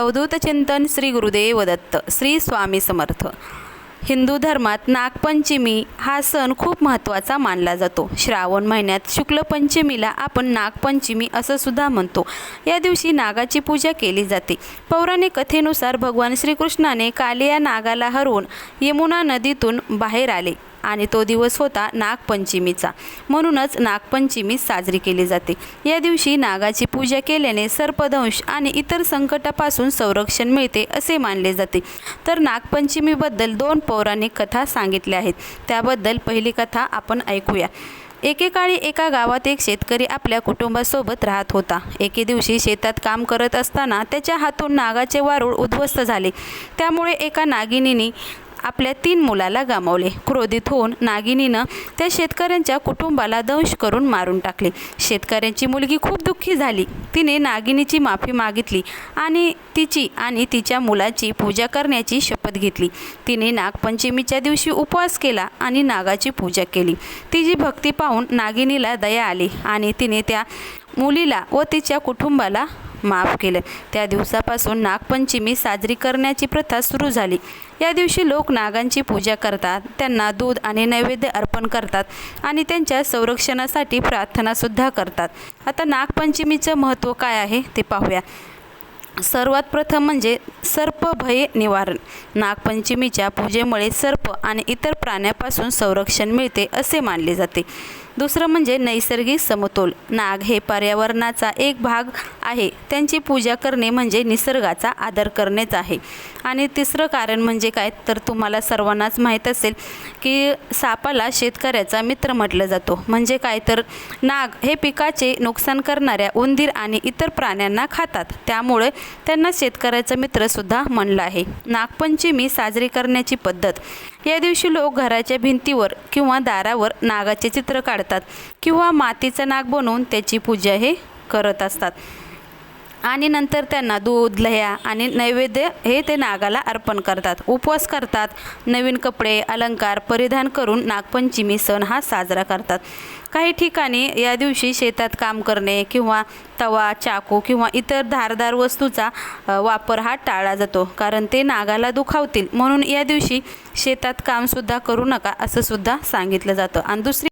अवधूत चिंतन श्री गुरुदेव दत्त श्री स्वामी समर्थ. हिंदू धर्मात नागपंचमी हा सण खूप महत्त्वाचा मानला जातो. श्रावण महिन्यात शुक्ल पंचमीला आपण नागपंचमी असं सुद्धा म्हणतो. या दिवशी नागाची पूजा केली जाते. पौराणिक कथेनुसार भगवान श्रीकृष्णाने कालिया नागाला हरवून यमुना नदीतून बाहेर आले. आणि तो दिवस होता नागपंचमीचा. म्हणूनच नागपंचमी साजरी केली जाते. या दिवशी नागाची पूजा केल्याने सर्पदंश आणि इतर संकटापासून संरक्षण मिळते असे मानले जाते. तर नागपंचमीबद्दल दोन पौराणिक कथा सांगितल्या आहेत. त्याबद्दल पहिली कथा आपण ऐकूया. एकेकाळी एका गावात एक शेतकरी आपल्या कुटुंबासोबत राहत होता. एके दिवशी शेतात काम करत असताना त्याच्या हातून नागाचे वारूळ उद्ध्वस्त झाले. त्यामुळे एका नागिनीने आपल्या तीन मुलाला गमावले. क्रोधित होऊन नागिनीनं त्या शेतकऱ्यांच्या कुटुंबाला दंश करून मारून टाकले. शेतकऱ्यांची मुलगी खूप दुःखी झाली. तिने नागिनीची माफी मागितली आणि तिची आणि तिच्या मुलाची पूजा करण्याची शपथ घेतली. तिने नागपंचमीच्या दिवशी उपवास केला आणि नागाची पूजा केली. तिची भक्ती पाहून नागिनीला दया आली आणि तिने त्या मुलीला व तिच्या कुटुंबाला माफ केलं. त्या दिवसापासून नागपंचमी साजरी करण्याची प्रथा सुरू झाली. या दिवशी लोक नागांची पूजा करतात त्यांना दूध आणि नैवेद्य अर्पण करतात आणि त्यांच्या संरक्षणासाठी प्रार्थनासुद्धा करतात. आता नागपंचमीचं महत्त्व काय आहे ते पाहूया. सर्वात प्रथम म्हणजे सर्प भय निवारण. नागपंचमीच्या पूजेमुळे सर्प आणि इतर प्राण्यापासून संरक्षण मिळते असे मानले जाते. दुसरं म्हणजे नैसर्गिक समतोल. नाग हे पर्यावरणाचा एक भाग आहे. त्यांची पूजा करणे म्हणजे निसर्गाचा आदर करणेच आहे. आणि तिसरं कारण म्हणजे काय? तर तुम्हाला सर्वांनाच माहीत असेल की सापाला शेतकऱ्याचा मित्र म्हटलं जातो. म्हणजे काय? तर नाग हे पिकाचे नुकसान करणाऱ्या उंदीर आणि इतर प्राण्यांना खातात. त्यामुळे त्यांना शेतकऱ्याचा मित्रसुद्धा म्हणलं आहे. नागपंचमी साजरी करण्याची पद्धत. या दिवशी लोक घराच्या भिंतीवर किंवा दारावर नागाचे चित्र काढतात किंवा मातीचा नाग बनवून त्याची पूजा हे करत असतात. आणि नंतर त्यांना दूध लह्या आणि नैवेद्य हे ते नागाला अर्पण करतात. उपवास करतात नवीन कपडे अलंकार परिधान करून नागपंचमी सण हा साजरा करतात. काही ठिकाणी या दिवशी शेतात काम करणे किंवा तवा चाकू किंवा इतर धारदार वस्तूचा वापर हा टाळला जातो. कारण ते नागाला दुखावतील. म्हणून या दिवशी शेतात कामसुद्धा करू नका असं सुद्धा सांगितलं जातं. आणि दुसरी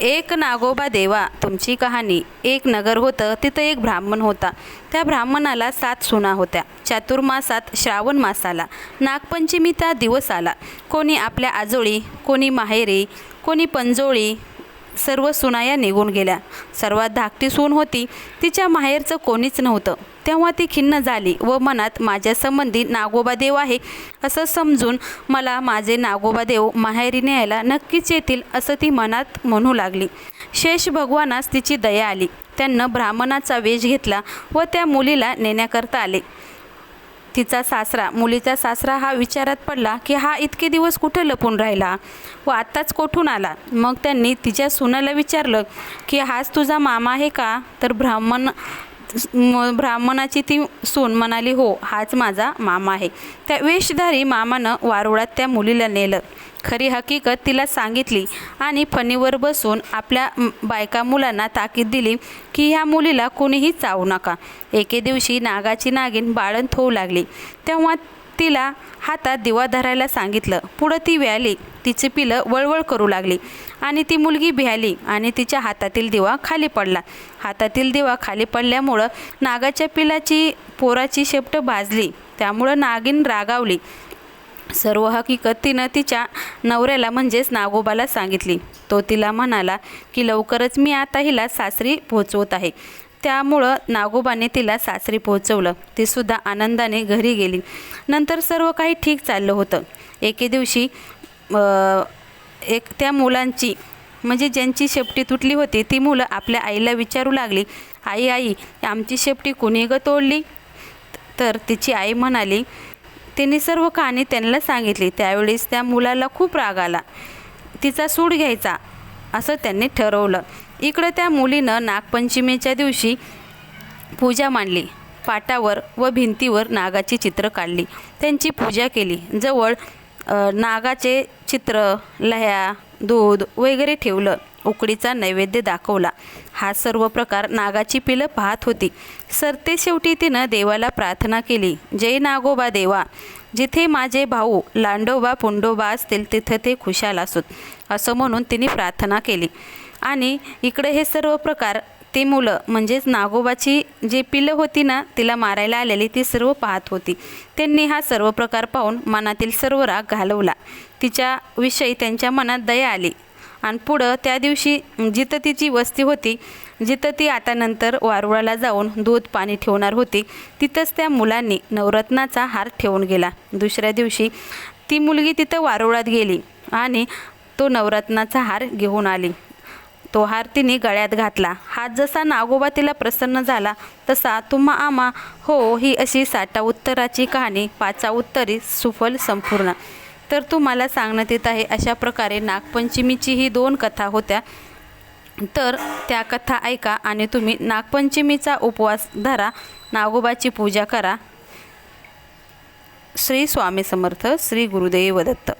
एक नागोबा देवा तुमची कहाणी. एक नगर होतं तिथं एक ब्राह्मण होता. त्या ब्राह्मणाला सात सुना होत्या. चातुर्मासात श्रावण मासाला. नागपंचमीचा दिवस आला. कोणी आपल्या आजोळी कोणी माहेरी कोणी पंजोळी सर्व सुनाया निघून गेल्या. सर्वात धाकटी सून होती. तिच्या माहेरचं कोणीच नव्हतं. तेव्हा ती खिन्न झाली व मनात माझ्या संबंधी नागोबा देव आहे असं समजून मला माझे नागोबा देव माहेरी न्यायला नक्कीच येतील असं ती मनात म्हणू लागली. शेष भगवानास तिची दया आली. त्यांना ब्राह्मणाचा वेश घेतला व त्या मुलीला नेण्याकरता आले. तिचा सासरा मुलीचा सासरा हा विचारात पडला की हा इतके दिवस कुठे लपून राहिला? व आत्ताच कोठून आला? मग त्यांनी तिच्या सुनाला विचारलं की हाच तुझा मामा आहे का? तर ब्राह्मण म- ब्राह्मणाची ती सून म्हणाली हो हाच माझा मामा आहे. त्या वेशधारी मामानं वारुळात त्या मुलीला नेलं. खरी हकीकत तिला सांगितली आणि फणीवर बसून आपल्या बायका मुलांना ताकीद दिली की ह्या मुलीला कोणीही चावू नका. एके दिवशी नागाची नागिन बाळंत होऊ लागली. तेव्हा तिला हातात दिवा धरायला सांगितलं. पुढं ती व्याली. तिची पिलं वळवळ करू लागली आणि ती मुलगी भ्याली आणि तिच्या हातातील दिवा खाली पडला. हातातील दिवा खाली पडल्यामुळं नागाच्या पिलाची पोराची शेपट भाजली. त्यामुळं नागिन रागावली. सर्व हकीकत तिनं तिच्या नवऱ्याला म्हणजेच नागोबाला सांगितली. तो तिला म्हणाला की लवकरच मी आता हिला सासरी पोहोचवत आहे. त्यामुळं नागोबाने तिला सासरी पोहोचवलं. ती सुद्धा आनंदाने घरी गेली. नंतर सर्व काही ठीक चाललं होतं. एके दिवशी एक त्या मुलांची म्हणजे ज्यांची शेपटी तुटली होती ती मुलं आपल्या आईला विचारू लागली आई आई आमची शेपटी कुणी ग तोडली? तर तिची आई म्हणाली तिने सर्व कहाणी त्यांना सांगितली. त्यावेळेस त्या मुलाला खूप राग आला. तिचा सूड घ्यायचा असं त्यांनी ठरवलं. इकडं त्या मुलीनं नागपंचमीच्या दिवशी पूजा मांडली. पाटावर व भिंतीवर नागाची चित्र काढली. त्यांची पूजा केली. जवळ नागाचे चित्र लह्या दूध वगैरे ठेवलं उकडीचा नैवेद्य दाखवला. हा सर्व प्रकार नागाची पिलं पाहत होती. सरते शेवटी तिनं देवाला प्रार्थना केली जय नागोबा देवा जिथे माझे भाऊ लांडोबा पुंडोबा असतील तिथं ते खुशाल असोत असं म्हणून तिने प्रार्थना केली. आणि इकडे हे सर्व प्रकार ती मुलं म्हणजेच नागोबाची जी पिलं होती ना तिला मारायला आलेली ती सर्व पाहत होती. त्यांनी हा सर्व प्रकार पाहून मनातील सर्व राग घालवला. तिच्याविषयी त्यांच्या मनात दया आली. आणि पुढं त्या दिवशी जिथं तिची वस्ती होती जिथं ती आता नंतर वारुळाला जाऊन दूध पाणी ठेवणार होती तिथंच त्या मुलांनी नवरत्नाचा हार ठेवून गेला. दुसऱ्या दिवशी ती मुलगी तिथं वारुळात गेली आणि तो नवरत्नाचा हार घेऊन आली. तो हार तिने गळ्यात घातला. हात जसा नागोबा तिला प्रसन्न झाला तसा तुम्हा आमा हो ही अशी साठा उत्तराची कहाणी पाचा उत्तरी सुफल संपूर्ण. तर तुम्हाला सांगण्यात येत आहे अशा प्रकारे नागपंचमीची ही दोन कथा होत्या. तर त्या कथा ऐका आणि तुम्ही नागपंचमीचा उपवास धरा नागोबाची पूजा करा. श्री स्वामी समर्थ श्री गुरुदेव दत्त.